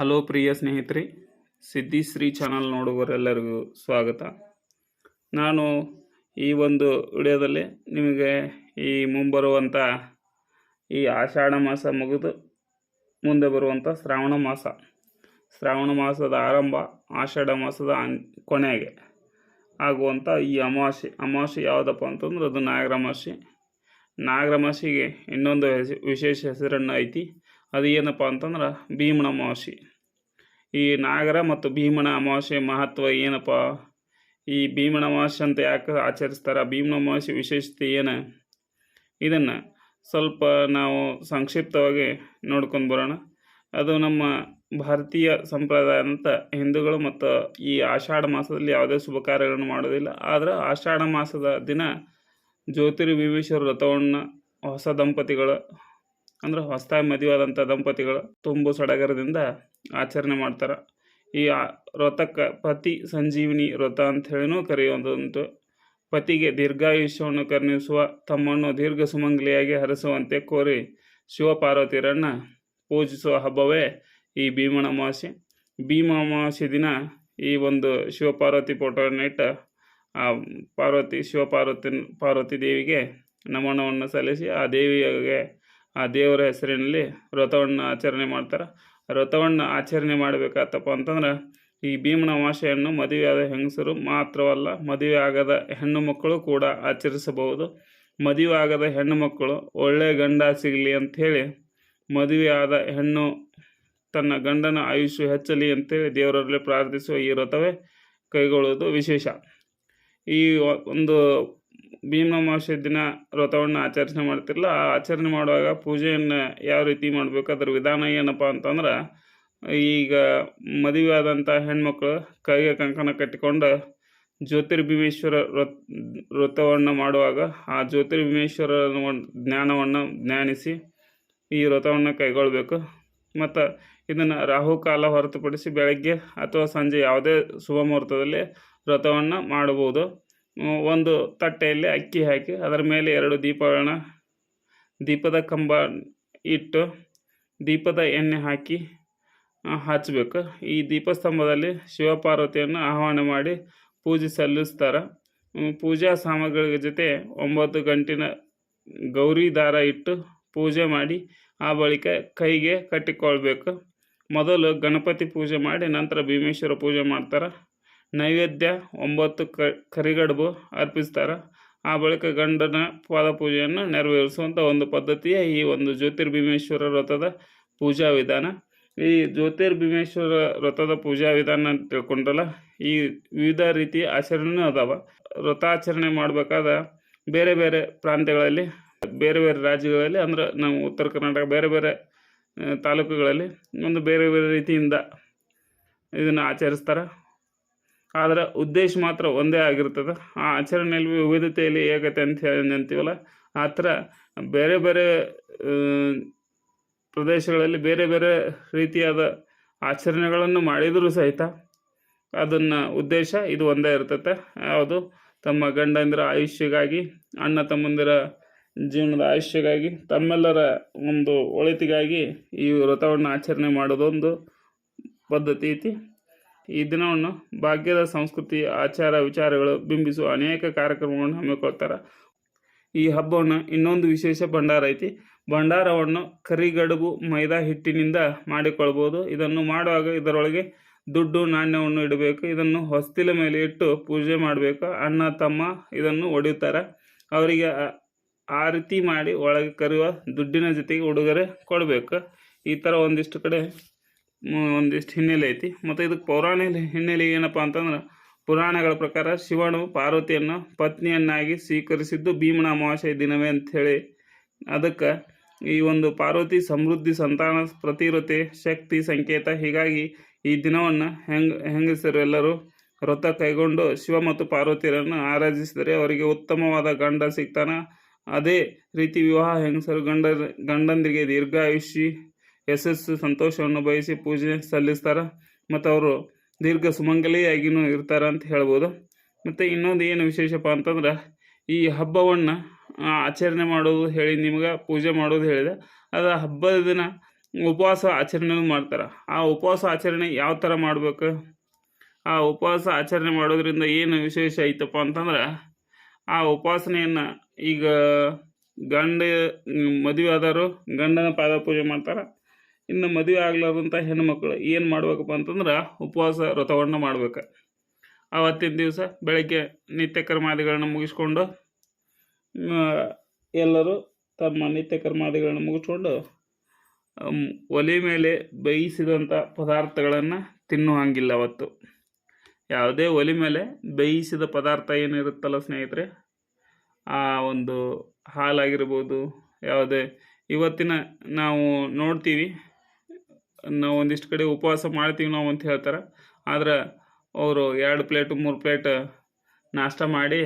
Hello ಪ್ರಿಯ ಸ್ನೇಹಿತರೆ ಸಿದ್ದಿಶ್ರೀ channel ನೋಡುವರೆಲ್ಲರಿಗೂ ಸ್ವಾಗತ. ನಾನು ಈ ಒಂದು ವಿಡಿಯೋದಲ್ಲಿ ನಿಮಗೆ ಈ ಮುಂಬರುವಂಥ ಈ ಆಷಾಢ ಮಾಸ ಮುಗಿದು ಮುಂದೆ ಬರುವಂಥ ಶ್ರಾವಣ ಮಾಸ. ಶ್ರಾವಣ ಮಾಸದ ಆರಂಭ ಆಷಾಢ ಮಾಸದ ಕೊನೆಗೆ ಆಗುವಂಥ ಈ ಅಮಾವಾಸ್ಯೆ. ಅಮಾವಾಸ್ಯೆ ಯಾವುದಪ್ಪ ಅಂತಂದ್ರೆ ಅದು ನಾಗರ ನಾಗರಮಾಸಿಗೆ ಇನ್ನೊಂದು ವಿಶೇಷ ಹೆಸರನ್ನು ಐತಿ. ಅದು ಏನಪ್ಪ ಅಂತಂದ್ರೆ ಭೀಮಣ ಅಮಾವಾಸ್ಯೆ. ಈ ನಾಗರ ಮತ್ತು ಭೀಮನ ಅಮಾವಾಸ್ಯೆ ಮಹತ್ವ ಏನಪ್ಪ? ಈ ಭೀಮನ ಅಮಾವಾಸ್ಯೆ ಅಂತ ಯಾಕೆ ಆಚರಿಸ್ತಾರೆ? ಭೀಮನ ಅಮಾವಾಸ್ಯೆ ವಿಶೇಷತೆ ಏನು? ಇದನ್ನು ಸ್ವಲ್ಪ ನಾವು ಸಂಕ್ಷಿಪ್ತವಾಗಿ ನೋಡ್ಕೊಂಡು ಬರೋಣ. ಅದು ನಮ್ಮ ಭಾರತೀಯ ಸಂಪ್ರದಾಯ ಅಂತ ಹಿಂದೂಗಳು ಮತ್ತು ಈ ಆಷಾಢ ಮಾಸದಲ್ಲಿ ಯಾವುದೇ ಶುಭ ಕಾರ್ಯಗಳನ್ನು ಮಾಡೋದಿಲ್ಲ. ಆದರೆ ಆಷಾಢ ಮಾಸದ ದಿನ ಜ್ಯೋತಿರ್ವಿವೇಶ್ವರ ವ್ರತವನ್ನು ಹೊಸ ದಂಪತಿಗಳು ಅಂದ್ರೆ ಹೊಸದಾಗಿ ಮದುವೆಯಾದಂಥ ದಂಪತಿಗಳು ತುಂಬು ಸಡಗರದಿಂದ ಆಚರಣೆ ಮಾಡ್ತಾರೆ. ಈ ವ್ರತಕ್ಕೆ ಪತಿ ಸಂಜೀವಿನಿ ವ್ರತ ಅಂತ ಹೇಳಿನೂ ಕರೆಯುವುದುಂಟು ಪತಿಗೆ ದೀರ್ಘಾಯುಷ್ಯವನ್ನು ಕರುಣಿಸುವ, ತಮ್ಮನ್ನು ದೀರ್ಘ ಸುಮಂಗಲಿಯಾಗಿ ಹರಿಸುವಂತೆ ಕೋರಿ ಶಿವಪಾರ್ವತಿಯರನ್ನು ಪೂಜಿಸುವ ಹಬ್ಬವೇ ಈ ಭೀಮಣ ಅಮಾವಾಸ್ಯೆ. ಭೀಮ ಅಮಾವಾಸ್ಯೆ ದಿನ ಈ ಒಂದು ಶಿವಪಾರ್ವತಿ ಫೋಟೋವನ್ನು ಇಟ್ಟು ಆ ಪಾರ್ವತಿ ಶಿವಪಾರ್ವತಿ ಪಾರ್ವತಿ ದೇವಿಗೆ ನಮನವನ್ನು ಸಲ್ಲಿಸಿ ಆ ದೇವಿಗೆ ಆ ದೇವರ ಹೆಸರಿನಲ್ಲಿ ವ್ರತವನ್ನು ಆಚರಣೆ ಮಾಡ್ತಾರೆ. ವ್ರತವನ್ನು ಆಚರಣೆ ಮಾಡಬೇಕಾತಪ್ಪ ಅಂತಂದ್ರೆ ಈ ಭೀಮನ ಅಮಾಶೆಯನ್ನು ಮದುವೆಯಾದ ಹೆಂಗಸರು ಮಾತ್ರವಲ್ಲ, ಮದುವೆ ಆಗದ ಹೆಣ್ಣು ಮಕ್ಕಳು ಕೂಡ ಆಚರಿಸಬಹುದು. ಮದುವೆ ಆಗದ ಹೆಣ್ಣು ಮಕ್ಕಳು ಒಳ್ಳೆಯ ಗಂಡ ಸಿಗಲಿ ಅಂಥೇಳಿ ಮದುವೆಯಾದ ಹೆಣ್ಣು ತನ್ನ ಗಂಡನ ಆಯುಷ್ಯ ಹೆಚ್ಚಲಿ ಅಂತೇಳಿ ದೇವರಲ್ಲಿ ಪ್ರಾರ್ಥಿಸುವ ಈ ವ್ರತವೇ ಕೈಗೊಳ್ಳುವುದು ವಿಶೇಷ. ಈ ಒಂದು ಭೀಮ ಅಮಾವಾಸ್ಯೆ ದಿನ ವ್ರತವನ್ನು ಆಚರಣೆ ಮಾಡ್ತಿರಲ್ಲ ಆ ಆಚರಣೆ ಮಾಡುವಾಗ ಪೂಜೆಯನ್ನು ಯಾವ ರೀತಿ ಮಾಡಬೇಕು, ಅದರ ವಿಧಾನ ಏನಪ್ಪ ಅಂತಂದ್ರೆ, ಈಗ ಮದುವೆ ಆದಂಥ ಹೆಣ್ಮಕ್ಳು ಕೈಗೆ ಕಂಕಣ ಕಟ್ಟಿಕೊಂಡು ಜ್ಯೋತಿರ್ಭೀಮೇಶ್ವರ ವ್ರತ, ವ್ರತವನ್ನು ಮಾಡುವಾಗ ಆ ಜ್ಯೋತಿರ್ಭೀಮೇಶ್ವರ ಜ್ಞಾನವನ್ನು ಜ್ಞಾನಿಸಿ ಈ ವ್ರತವನ್ನು ಕೈಗೊಳ್ಳಬೇಕು ಮತ್ತು ಇದನ್ನು ರಾಹುಕಾಲ ಹೊರತುಪಡಿಸಿ ಬೆಳಗ್ಗೆ ಅಥವಾ ಸಂಜೆ ಯಾವುದೇ ಶುಭ ಮುಹೂರ್ತದಲ್ಲಿ ವ್ರತವನ್ನು ಮಾಡಬಹುದು. ಒಂದು ತಟ್ಟೆಯಲ್ಲಿ ಅಕ್ಕಿ ಹಾಕಿ ಅದರ ಮೇಲೆ ಎರಡು ದೀಪಗಳನ್ನ, ದೀಪದ ಕಂಬ ಇಟ್ಟು ದೀಪದ ಎಣ್ಣೆ ಹಾಕಿ ಹಚ್ಚಬೇಕು ಈ ದೀಪಸ್ತಂಭದಲ್ಲಿ ಶಿವಪಾರ್ವತಿಯನ್ನು ಆಹ್ವಾನ ಮಾಡಿ ಪೂಜೆ ಸಲ್ಲಿಸ್ತಾರೆ. ಪೂಜಾ ಸಾಮಗ್ರಿಗಳ ಜೊತೆ ಒಂಬತ್ತು ಗಂಟಿನ ಗೌರಿ ದಾರ ಇಟ್ಟು ಪೂಜೆ ಮಾಡಿ ಆ ಬಳಿಕ ಕೈಗೆ ಕಟ್ಟಿಕೊಳ್ಬೇಕು. ಮೊದಲು ಗಣಪತಿ ಪೂಜೆ ಮಾಡಿ, ನಂತರ ಭೀಮೇಶ್ವರ ಪೂಜೆ ಮಾಡ್ತಾರೆ. ನೈವೇದ್ಯ ಒಂಬತ್ತು ಕ, ಕರಿಗಡುಬು ಅರ್ಪಿಸ್ತಾರೆ. ಆ ಬಳಿಕ ಗಂಡನ ಪಾದ ಪೂಜೆಯನ್ನು ನೆರವೇರಿಸುವಂಥ ಒಂದು ಪದ್ಧತಿಯ ಈ ಒಂದು ಜ್ಯೋತಿರ್ಭೀಮೇಶ್ವರ ವ್ರತದ ಪೂಜಾ ವಿಧಾನ. ಈ ಜ್ಯೋತಿರ್ಭೀಮೇಶ್ವರ ವ್ರತದ ಪೂಜಾ ವಿಧಾನ ಅಂತ ತಿಳ್ಕೊಂಡ್ರಲ್ಲ, ಈ ವಿವಿಧ ರೀತಿಯ ಆಚರಣೆನೂ ಅದಾವ. ವ್ರತಾಚರಣೆ ಮಾಡಬೇಕಾದ ಬೇರೆ ಬೇರೆ ಪ್ರಾಂತ್ಯಗಳಲ್ಲಿ, ಬೇರೆ ಬೇರೆ ರಾಜ್ಯಗಳಲ್ಲಿ, ಅಂದ್ರೆ ನಾವು ಉತ್ತರ ಕರ್ನಾಟಕ ಬೇರೆ ಬೇರೆ ತಾಲೂಕುಗಳಲ್ಲಿ ಒಂದು ಬೇರೆ ಬೇರೆ ರೀತಿಯಿಂದ ಇದನ್ನು ಆಚರಿಸ್ತಾರೆ. ಆದರೆ ಉದ್ದೇಶ ಮಾತ್ರ ಒಂದೇ ಆಗಿರ್ತದೆ. ಆ ಆಚರಣೆಯಲ್ಲಿ ವಿವಿಧತೆಯಲ್ಲಿ ಏಕತೆ ಅಂತ ಹೇಳಿ ಅಂತೀವಲ್ಲ ಆ ಥರ ಬೇರೆ ಬೇರೆ ಪ್ರದೇಶಗಳಲ್ಲಿ ಬೇರೆ ಬೇರೆ ರೀತಿಯಾದ ಆಚರಣೆಗಳನ್ನು ಮಾಡಿದರೂ ಸಹಿತ ಅದನ್ನು ಉದ್ದೇಶ ಇದು ಒಂದೇ ಇರ್ತತೆ. ಯಾವುದು ತಮ್ಮ ಗಂಡಂದಿರ ಆಯುಷ್ಯಗಾಗಿ, ಅಣ್ಣ ತಮ್ಮಂದಿರ ಜೀವನದ ಆಯುಷ್ಯಗಾಗಿ, ತಮ್ಮೆಲ್ಲರ ಒಂದು ಒಳಿತಿಗಾಗಿ ಈ ವ್ರತವನ್ನು ಆಚರಣೆ ಮಾಡೋದೊಂದು ಪದ್ಧತಿ ಐತಿ. ಈ ದಿನವನ್ನು ಭಾಗ್ಯದ ಸಂಸ್ಕೃತಿ, ಆಚಾರ, ವಿಚಾರಗಳು ಬಿಂಬಿಸುವ ಅನೇಕ ಕಾರ್ಯಕ್ರಮಗಳನ್ನು ಹಮ್ಮಿಕೊಳ್ತಾರೆ. ಈ ಹಬ್ಬವನ್ನು ಇನ್ನೊಂದು ವಿಶೇಷ ಭಂಡಾರ ಐತಿ. ಭಂಡಾರವನ್ನು ಕರಿಗಡುಬು ಮೈದಾ ಹಿಟ್ಟಿನಿಂದ ಮಾಡಿಕೊಳ್ಬೋದು. ಇದನ್ನು ಮಾಡುವಾಗ ಇದರೊಳಗೆ ದುಡ್ಡು, ನಾಣ್ಯವನ್ನು ಇಡಬೇಕು. ಇದನ್ನು ಹೊಸ್ತಿಲ ಮೇಲೆ ಇಟ್ಟು ಪೂಜೆ ಮಾಡಬೇಕು. ಅಣ್ಣ, ತಮ್ಮ ಇದನ್ನು ಒಡೆಯುತ್ತಾರೆ. ಅವರಿಗೆ ಆ- ರೀತಿ ಮಾಡಿ ಒಳಗೆ ಕರೆಯುವ ದುಡ್ಡಿನ ಜೊತೆಗೆ ಉಡುಗೊರೆ ಕೊಡಬೇಕು. ಈ ಥರ ಒಂದಿಷ್ಟು ಕಡೆ ಒಂದಿಷ್ಟು ಹಿನ್ನೆಲೆ ಐತಿ. ಮತ್ತು ಇದಕ್ಕೆ ಪೌರಾಣಿಕ ಹಿನ್ನೆಲೆ ಏನಪ್ಪ ಅಂತಂದ್ರೆ, ಪುರಾಣಗಳ ಪ್ರಕಾರ ಶಿವನು ಪಾರ್ವತಿಯನ್ನು ಪತ್ನಿಯನ್ನಾಗಿ ಸ್ವೀಕರಿಸಿದ್ದು ಭೀಮನ ಅಮಾವಾಸ್ಯ ದಿನವೇ ಅಂಥೇಳಿ. ಅದಕ್ಕೆ ಈ ಒಂದು ಪಾರ್ವತಿ ಸಮೃದ್ಧಿ, ಸಂತಾನ, ಪ್ರತಿರತೆ, ಶಕ್ತಿ, ಸಂಕೇತ, ಹೀಗಾಗಿ ಈ ದಿನವನ್ನು ಹೆಂಗ್, ಹೆಂಗಸರು ಎಲ್ಲರೂ ವ್ರತ ಕೈಗೊಂಡು ಶಿವ ಮತ್ತು ಪಾರ್ವತಿಯರನ್ನು ಆರಾಧಿಸಿದರೆ ಅವರಿಗೆ ಉತ್ತಮವಾದ ಗಂಡ ಸಿಗ್ತಾನೆ. ಅದೇ ರೀತಿ ವಿವಾಹ ಹೆಂಗಸರು ಗಂಡ ಗಂಡಂದಿಗೆ ದೀರ್ಘಾಯುಷಿ ಯಶಸ್ಸು, ಸಂತೋಷವನ್ನು ಬಯಸಿ ಪೂಜೆ ಸಲ್ಲಿಸ್ತಾರೆ. ಮತ್ತು ಅವರು ದೀರ್ಘ ಸುಮಂಗಲಿಯಾಗಿನೂ ಇರ್ತಾರೆ ಅಂತ ಹೇಳ್ಬೋದು. ಮತ್ತು ಇನ್ನೊಂದು ಏನು ವಿಶೇಷಪ್ಪ ಅಂತಂದ್ರೆ, ಈ ಹಬ್ಬವನ್ನು ಆಚರಣೆ ಮಾಡೋದು ಹೇಳಿ ನಿಮ್ಗೆ ಪೂಜೆ ಮಾಡೋದು ಹೇಳಿದೆ. ಅದು ಹಬ್ಬದ ದಿನ ಉಪವಾಸ ಆಚರಣೆ ಮಾಡ್ತಾರೆ. ಆ ಉಪವಾಸ ಆಚರಣೆ ಯಾವ ಥರ ಮಾಡಬೇಕು? ಆ ಉಪವಾಸ ಆಚರಣೆ ಮಾಡೋದ್ರಿಂದ ಏನು ವಿಶೇಷ ಐತಪ್ಪ ಅಂತಂದ್ರೆ, ಆ ಉಪಾಸನೆಯನ್ನು ಈಗ ಗಂಡ, ಮದುವೆ ಆದವರು ಗಂಡನ ಪಾದ ಪೂಜೆ ಮಾಡ್ತಾರೆ. ಇನ್ನು ಮದುವೆ ಆಗ್ಲಾರ್ದಂಥ ಹೆಣ್ಮಕ್ಳು ಏನು ಮಾಡ್ಬೇಕಪ್ಪ ಅಂತಂದ್ರೆ ಉಪವಾಸ ವ್ರತವನ್ನು ಮಾಡ್ಬೇಕು. ಆವತ್ತಿನ ದಿವಸ ಬೆಳಗ್ಗೆ ನಿತ್ಯ ಕರ್ಮಾದಿಗಳನ್ನ ಮುಗಿಸ್ಕೊಂಡು ಎಲ್ಲರೂ ತಮ್ಮ ನಿತ್ಯ ಕರ್ಮಾದಿಗಳನ್ನ ಮುಗಿಸ್ಕೊಂಡು ಒಲೆ ಮೇಲೆ ಬೇಯಿಸಿದಂಥ ಪದಾರ್ಥಗಳನ್ನು ತಿನ್ನುವಂಗಿಲ್ಲ ಅವತ್ತು. ಯಾವುದೇ ಒಲೆ ಮೇಲೆ ಬೇಯಿಸಿದ ಪದಾರ್ಥ ಏನಿರುತ್ತಲ್ಲ ಸ್ನೇಹಿತರೆ, ಆ ಒಂದು ಹಾಲಾಗಿರ್ಬೋದು, ಯಾವುದೇ. ಇವತ್ತಿನ ನಾವು ನೋಡ್ತೀವಿ ನಾವು ಒಂದಿಷ್ಟು ಕಡೆ ಉಪವಾಸ ಮಾಡ್ತೀವಿ ನಾವು ಅಂತ ಹೇಳ್ತಾರೆ. ಆದ್ರೆ ಅವರು ಎರಡು ಪ್ಲೇಟ್, ಮೂರು ಪ್ಲೇಟ್ ನಾಷ್ಟ ಮಾಡಿ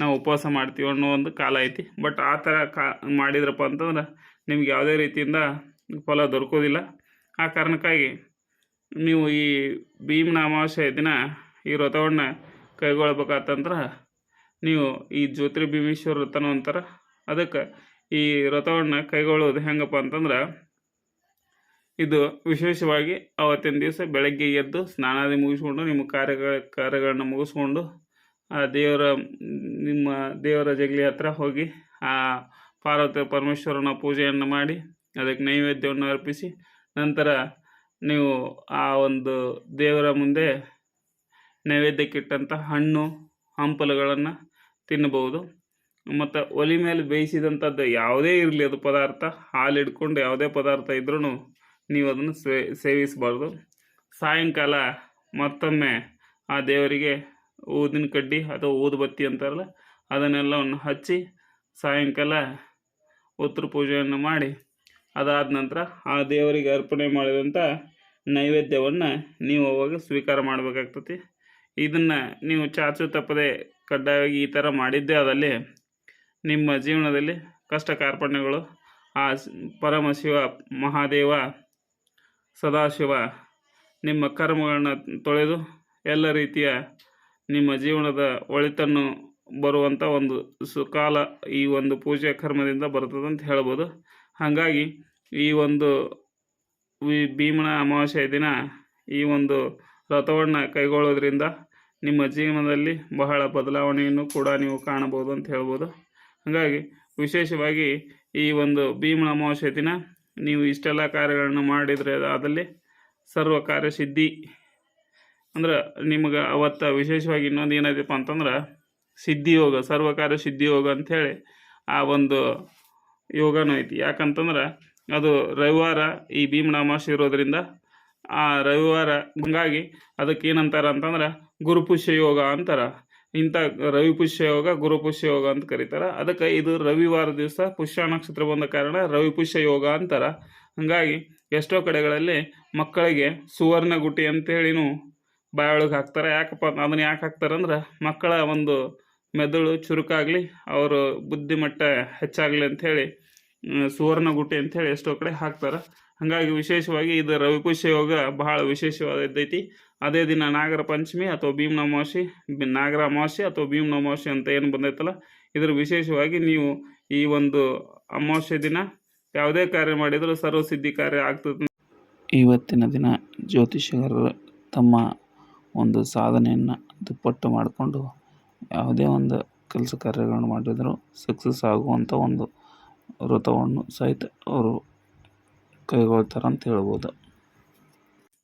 ನಾವು ಉಪವಾಸ ಮಾಡ್ತೀವಿ ಅನ್ನೋ ಒಂದು ಕಾಲ ಐತಿ. ಬಟ್ ಆ ಥರ ಕಾ ಮಾಡಿದ್ರಪ್ಪ ಅಂತಂದ್ರೆ ನಿಮ್ಗೆ ಯಾವುದೇ ರೀತಿಯಿಂದ ಫಲ ದೊರಕೋದಿಲ್ಲ. ಆ ಕಾರಣಕ್ಕಾಗಿ ನೀವು ಈ ಭೀಮನ ಅಮಾವಾಸ್ಯ ದಿನ ಈ ವ್ರತವನ್ನು ಕೈಗೊಳ್ಬೇಕಾತಂದ್ರೆ ನೀವು ಈ ಜ್ಯೋತಿರ್ಭೀಮೇಶ್ವರ ವ್ರತನೂ ಅಂತಾರೆ ಅದಕ್ಕೆ ಈ ವ್ರತವನ್ನು ಕೈಗೊಳ್ಳೋದು ಹೆಂಗಪ್ಪ ಅಂತಂದ್ರೆ ಇದು ವಿಶೇಷವಾಗಿ ಅವತ್ತಿನ ದಿವಸ ಬೆಳಗ್ಗೆ ಎದ್ದು ಸ್ನಾನಾದಿ ಮುಗಿಸ್ಕೊಂಡು ನಿಮ್ಮ ಕಾರ್ಯಗಳ ಕಾರ್ಯಗಳನ್ನು ಮುಗಿಸ್ಕೊಂಡು, ಆ ದೇವರ, ನಿಮ್ಮ ದೇವರ ಜಗಲಿ ಹತ್ರ ಹೋಗಿ, ಆ ಪಾರ್ವತಿ ಪರಮೇಶ್ವರನ ಪೂಜೆಯನ್ನು ಮಾಡಿ, ಅದಕ್ಕೆ ನೈವೇದ್ಯವನ್ನು ಅರ್ಪಿಸಿ, ನಂತರ ನೀವು ಆ ಒಂದು ದೇವರ ಮುಂದೆ ನೈವೇದ್ಯಕ್ಕಿಟ್ಟಂಥ ಹಣ್ಣು, ಹಂಪಲುಗಳನ್ನು ತಿನ್ನಬಹುದು. ಮತ್ತು ಒಲೆ ಮೇಲೆ ಬೇಯಿಸಿದಂಥದ್ದು ಯಾವುದೇ ಇರಲಿ, ಅದು ಪದಾರ್ಥ. ಹಾಲು ಹಿಡ್ಕೊಂಡು ಯಾವುದೇ ಪದಾರ್ಥ ಇದ್ರೂ ನೀವು ಅದನ್ನು ಸೇ, ಸೇವಿಸಬಾರ್ದು. ಸಾಯಂಕಾಲ ಮತ್ತೊಮ್ಮೆ ಆ ದೇವರಿಗೆ ಊದಿನ ಕಡ್ಡಿ ಅಥವಾ ಊದುಬತ್ತಿ ಅಂತಾರಲ್ಲ, ಅದನ್ನೆಲ್ಲವನ್ನು ಹಚ್ಚಿ ಸಾಯಂಕಾಲ ಉತ್ತರ ಪೂಜೆಯನ್ನು ಮಾಡಿ, ಅದಾದ ನಂತರ ಆ ದೇವರಿಗೆ ಅರ್ಪಣೆ ಮಾಡಿದಂಥ ನೈವೇದ್ಯವನ್ನು ನೀವು ಅವಾಗ ಸ್ವೀಕಾರ ಮಾಡಬೇಕಾಗ್ತತಿ. ಇದನ್ನು ನೀವು ಚಾಚು ತಪ್ಪದೆ ಕಡ್ಡಾಯವಾಗಿ ಈ ಥರ ಮಾಡಿದ್ದೇ ಆದಲ್ಲಿ ನಿಮ್ಮ ಜೀವನದಲ್ಲಿ ಕಷ್ಟ ಕಾರ್ಪಣ್ಯಗಳು, ಆ ಪರಮಶಿವ ಮಹಾದೇವ ಸದಾಶಿವ, ನಿಮ್ಮ ಕರ್ಮಗಳನ್ನ ತೊಳೆದು ಎಲ್ಲ ರೀತಿಯ ನಿಮ್ಮ ಜೀವನದ ಒಳಿತನ್ನು ಬರುವಂಥ ಒಂದು ಸುಕಾಲ ಈ ಒಂದು ಪೂಜೆ ಕರ್ಮದಿಂದ ಬರ್ತದೆ ಅಂತ ಹೇಳ್ಬೋದು. ಹಾಗಾಗಿ ಈ ಒಂದು ಭೀಮನ ಅಮಾವಾಸ್ಯೆ ದಿನ ಈ ಒಂದು ವ್ರತವನ್ನು ಕೈಗೊಳ್ಳೋದ್ರಿಂದ ನಿಮ್ಮ ಜೀವನದಲ್ಲಿ ಬಹಳ ಬದಲಾವಣೆಯನ್ನು ಕೂಡ ನೀವು ಕಾಣಬಹುದು ಅಂತ ಹೇಳ್ಬೋದು. ಹಾಗಾಗಿ ವಿಶೇಷವಾಗಿ ಈ ಒಂದು ಭೀಮನ ಅಮಾವಾಸ್ಯೆ ದಿನ ನೀವು ಇಷ್ಟೆಲ್ಲ ಕಾರ್ಯಗಳನ್ನು ಮಾಡಿದರೆ ಅದರಲ್ಲಿ ಸರ್ವ ಕಾರ್ಯ ಸಿದ್ಧಿ ಅಂದ್ರೆ ನಿಮಗೆ ಅವತ್ತು ವಿಶೇಷವಾಗಿ ಇನ್ನೊಂದು ಏನಾಯ್ತಪ್ಪ ಅಂತಂದ್ರೆ ಸಿದ್ಧಿಯೋಗ, ಸರ್ವ ಕಾರ್ಯ ಸಿದ್ಧಿಯೋಗ ಅಂಥೇಳಿ ಆ ಒಂದು ಯೋಗನೂ ಐತಿ. ಯಾಕಂತಂದ್ರೆ ಅದು ರವಿವಾರ ಈ ಅಮಾವಾಸ್ಯೆ ಇರೋದ್ರಿಂದ ಆ ರವಿವಾರ ಹಂಗಾಗಿ ಅದಕ್ಕೆ ಏನಂತಾರೆ ಅಂತಂದ್ರೆ ಗುರುಪುಷ್ಯ ಯೋಗ ಅಂತಾರೆ. ಇಂಥ ರವಿ ಪುಷ್ಯ ಯೋಗ, ಗುರು ಪುಷ್ಯ ಯೋಗ ಅಂತ ಕರೀತಾರೆ. ಅದಕ್ಕೆ ಇದು ರವಿವಾರ ದಿವಸ ಪುಷ್ಯ ನಕ್ಷತ್ರ ಬಂದ ಕಾರಣ ರವಿ ಪುಷ್ಯ ಯೋಗ ಅಂತಾರೆ. ಹಾಗಾಗಿ ಎಷ್ಟೋ ಕಡೆಗಳಲ್ಲಿ ಮಕ್ಕಳಿಗೆ ಸುವರ್ಣ ಗುಟಿ ಅಂತೇಳಿನೂ ಬಾಯೊಳಗೆ ಹಾಕ್ತಾರೆ. ಯಾಕಪ್ಪ ಅದನ್ನು ಯಾಕೆ ಹಾಕ್ತಾರೆ ಅಂದ್ರೆ ಮಕ್ಕಳ ಒಂದು ಮೆದುಳು ಚುರುಕಾಗಲಿ, ಅವರು ಬುದ್ಧಿಮಟ್ಟ ಹೆಚ್ಚಾಗಲಿ ಅಂಥೇಳಿ ಸುವರ್ಣ ಗುಟಿ ಅಂಥೇಳಿ ಎಷ್ಟೋ ಕಡೆ ಹಾಕ್ತಾರೆ. ಹಾಗಾಗಿ ವಿಶೇಷವಾಗಿ ಇದು ರವಿಪುಷ್ಯ ಯೋಗ ಬಹಳ ವಿಶೇಷವಾದದ್ದೈತಿ. ಅದೇ ದಿನ ನಾಗರ ಪಂಚಮಿ ಅಥವಾ ಭೀಮನ ಅಮಾವಾಸ್ಯೆ ನಾಗರ ಅಮಾವಾಸ್ಯೆ ಅಥವಾ ಭೀಮನ ಅಮಾವಾಸ್ಯೆ ಅಂತ ಏನು ಬಂದೈತಲ್ಲ, ಇದರ ವಿಶೇಷವಾಗಿ ನೀವು ಈ ಒಂದು ಅಮಾವಾಸ್ಯೆ ದಿನ ಯಾವುದೇ ಕಾರ್ಯ ಮಾಡಿದರೂ ಸರ್ವಸಿದ್ಧಿ ಕಾರ್ಯ ಆಗ್ತದೆ. ಇವತ್ತಿನ ದಿನ ಜ್ಯೋತಿಷಿಗರು ತಮ್ಮ ಒಂದು ಸಾಧನೆಯನ್ನು ದುಪ್ಪಟ್ಟು ಮಾಡಿಕೊಂಡು ಯಾವುದೇ ಒಂದು ಕೆಲಸ ಕಾರ್ಯಗಳನ್ನು ಮಾಡಿದರೂ ಸಕ್ಸಸ್ ಆಗುವಂಥ ಒಂದು ವೃತವನ್ನು ಸಹಿತ ಅವರು ಕೈಗೊಳ್ತಾರಂತ ಹೇಳ್ಬೋದು.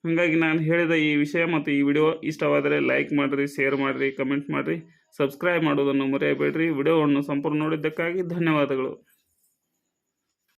ಹಾಗಾಗಿ ನಾನು ಹೇಳಿದ ಈ ವಿಷಯ ಮತ್ತು ಈ ವಿಡಿಯೋ ಇಷ್ಟವಾದರೆ ಲೈಕ್ ಮಾಡಿರಿ, ಶೇರ್ ಮಾಡಿರಿ, ಕಮೆಂಟ್ ಮಾಡಿರಿ, ಸಬ್ಸ್ಕ್ರೈಬ್ ಮಾಡೋದನ್ನು ಮರೆಯಬೇಡ್ರಿ. ವಿಡಿಯೋವನ್ನು ಸಂಪೂರ್ಣ ನೋಡಿದ್ದಕ್ಕಾಗಿ ಧನ್ಯವಾದಗಳು.